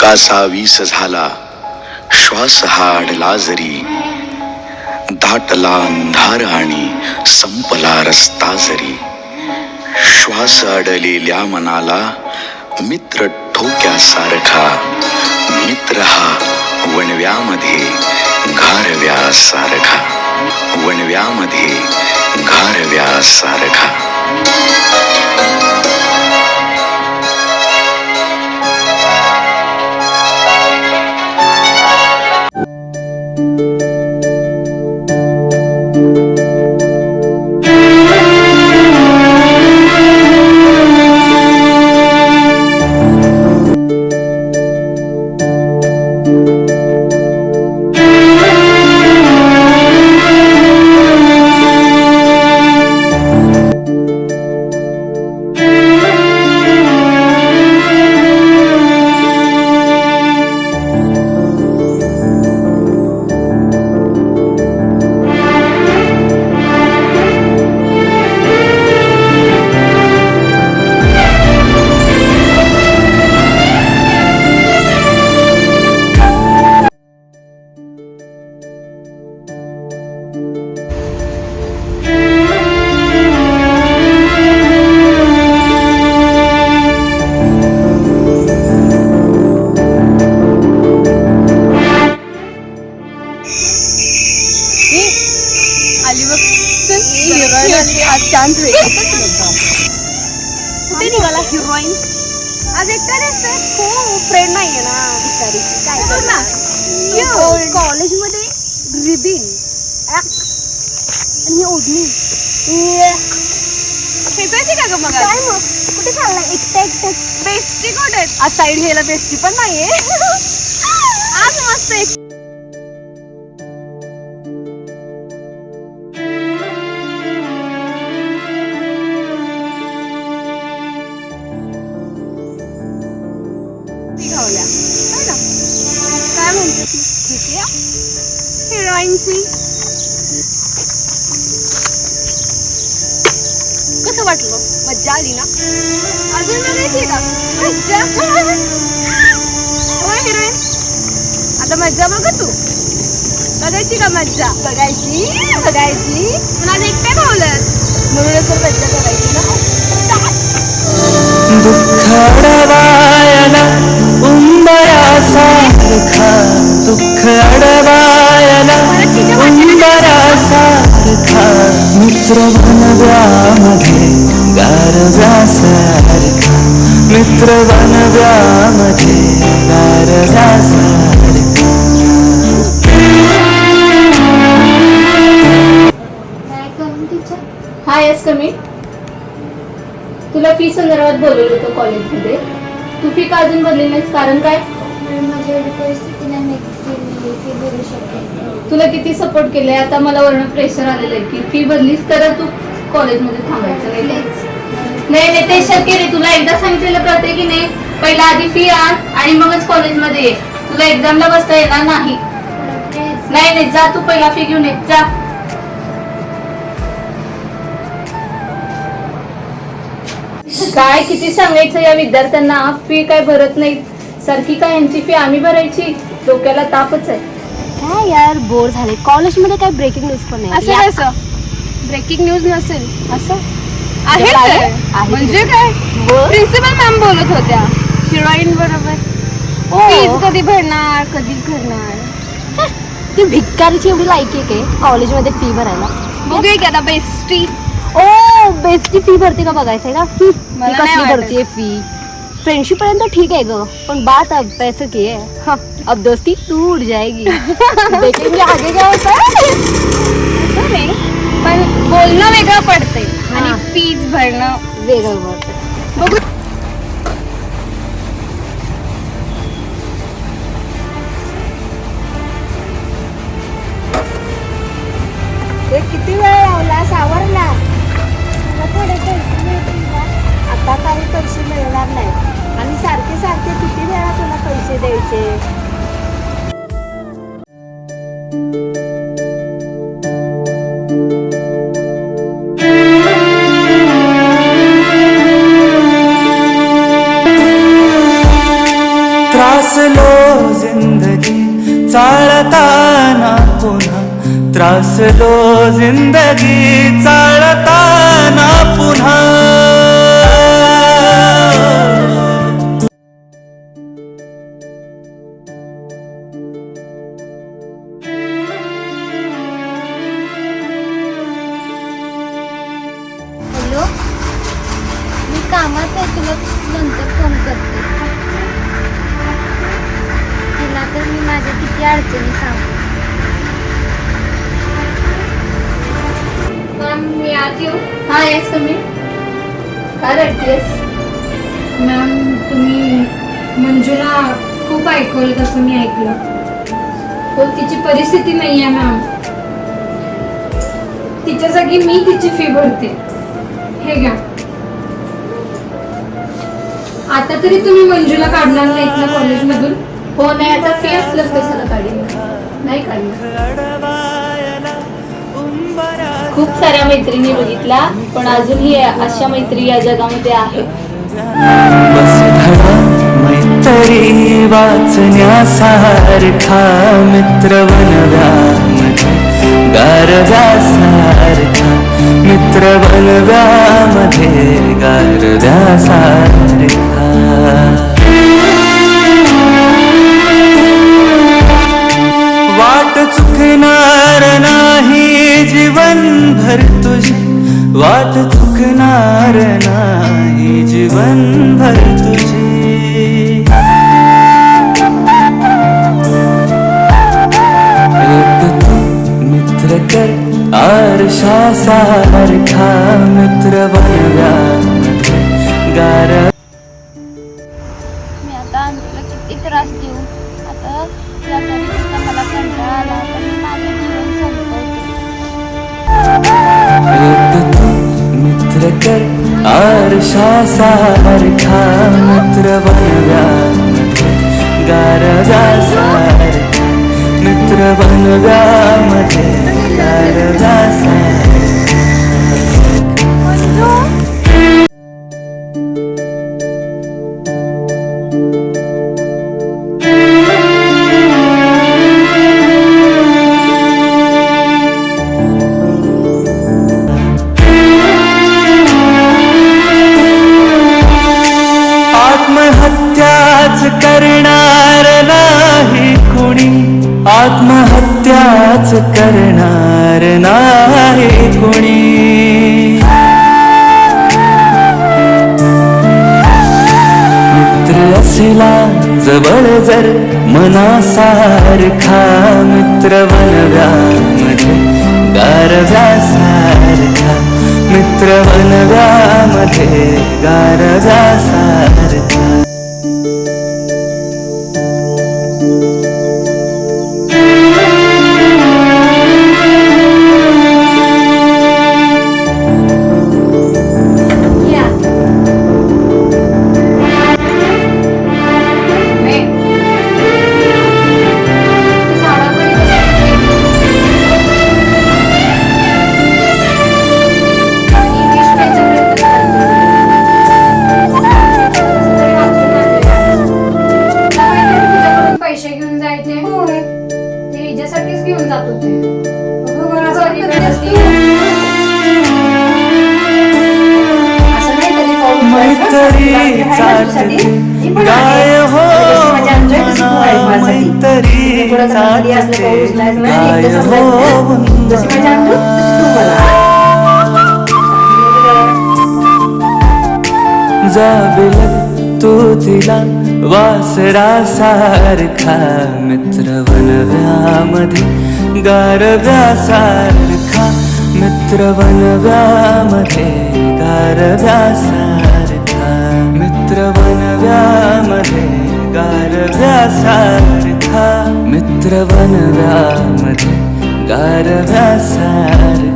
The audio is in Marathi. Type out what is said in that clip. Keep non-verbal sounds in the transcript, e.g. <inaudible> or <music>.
कासा वीस झाला. श्वास हा अडला जरी. दाटला अंधार आणि संपला रस्ता जरी. श्वास अडलेल्या मनाला मित्र ठोक्यासारखा. मित्र हा वणव्यामध्ये घारव्यासारखा. वणव्यामध्ये घारव्यासारखा. कुठे निघाला हिरोईन आज एकटा नसतं. हो फ्रेंड नाहीये ना बिचारीची काय करणार? कॉलेजमध्ये रिबिन. आणि ओढणी. खेचायची का ग मग काय मग? कुठे चाललाय? एकटा एकटा. बेस्टी कुठे? आज साईड घ्यायला बेस्टी पण नाहीये. <laughs> आज मस्त एक म्हणते ती घेतल्या हिरोईनची कसं वाटलं मज्जा आली ना? अजून बघायची का? मज्जा. हो हिरोईन. आता मज्जा बघ तू. बघायची का मज्जा? बघायची बघायची. पण आज एकटे भावलं म्हणून तर मज्जा करायची ना? दुःख उंबया सारखा. दुःख अडवायला उंबरासारखा मित्र बनव्यामध्ये गारव्यासारखा मित्र बनव्यामध्ये गारव्यासारखा. हा येस कमी. तुला फी संदर्भात बोलवलं होतं कॉलेजमध्ये तू फी का अजून भरली नाहीस? कारण काय? माझी परिस्थिती नाही. तुला किती सपोर्ट केलाय? आता मला वरण प्रेशर आलेलं आहे की फी भरलीस तर तू कॉलेजमध्ये थांबायचं नाही. नाही ते शक्य नाही. तुला एकदा सांगितलेलं कळते की नाही? पहिला आधी फी आण आणि मगच कॉलेजमध्ये ये. तुला एक्झामला बसता येणार नाही. नाही नाही जा तू पहिला फी घेऊन ये. जा. काय किती सांगायचं या विद्यार्थ्यांना? फी काय भरत नाहीत. सारखी काय यांची फी आम्ही भरायची? डोक्याला तापच आहे. काय यार बोर झाले. कॉलेजमध्ये काय ब्रेकिंग न्यूज पण नाही. असं कसं? ब्रेकिंग न्यूज नसेल. असं? आहे आहे? तर. आहे. म्हणजे काय? बोल. प्रिन्सिपल मॅम बोलत होत्या. हिरोईन बरोबर ओ. फीज कधी भरणार कधी भरणार ती भिक्कारीची एवढी लायकी आहे काय कॉलेजमध्ये फी भरायला. बघूया की आता बेस्टी ओ बेस्टी फी भरते का बघायचंय का हम्म, ती मला नाही कसली वाटत. भरतीये फी फ्रेंडशिप पर्यंत ठीक है गो पण बात अब पैसे की है हाँ, अब दोस्ती टूट जाएगी। <laughs> देखेंगे आगे क्या होता है? असं नाही पण बोलणं वेगळं पडतंय. हा. आणि फीज भरणं. वेगळं बोलते बघू त्रासलो जिंदगी चालताना पुन्हा. हॅलो? मी कामात आहे तुला नंतर फोन करते. तर मी माझ्या किती अडचणी सांगते. मॅम मी आज येऊ हा येस तुम्ही काय रडतेस मॅम तुम्ही मंजूला खूप ऐकवलं तसं मी ऐकलं. हो तिची परिस्थिती नाही आहे मॅम तिच्या जागी मी तिची फी भरते. हे घ्या. आता तरी तुम्ही मंजूला काढणार नाहीत ना कॉलेजमधून हो नाही आता फी असलं कशाला काढीन. नाही काढणार. खूप साऱ्या मैत्रिणी बघितल्या पण अजूनही अशा मैत्री या जगामध्ये आहेत. बस मैत्री वाचण्यासारखा मित्र बनव्यामध्ये गारव्यासारखा मित्र बनव्यामध्ये गारव्यासारखा. नाही जीवनभर तुझी वाट चुकणार नाही जीवनभर तुझी। एक तू मित्र कर आरशा सारखा मित्र बनव्या गार। मी आता अंजूला किती त्रास देऊ कर आरशासारखा मित्र बनव्या गारव्या सारखा मित्र बनव्यामध्ये गारव्या सारखा सारखा मित्र बनव्यामध्ये गारव्यासारखा मित्र बनव्यामध्ये गार जायचे ते हिच्यासाठीच घेऊन जात होते. गरीब आहे ती. असं नाही कधी पाऊल मैत्री चाटते गाय हो मैत्री चाटते गाय हो जाबिल तू तिला वासरा सारखा मित्र बनव्यामध्ये गारव्यासारखा मित्र बनव्यामध्ये गारव्यासारखा मित्र बनव्यामध्ये गारव्यासारखा मित्र बनव्यामध्ये गारव्यासारखा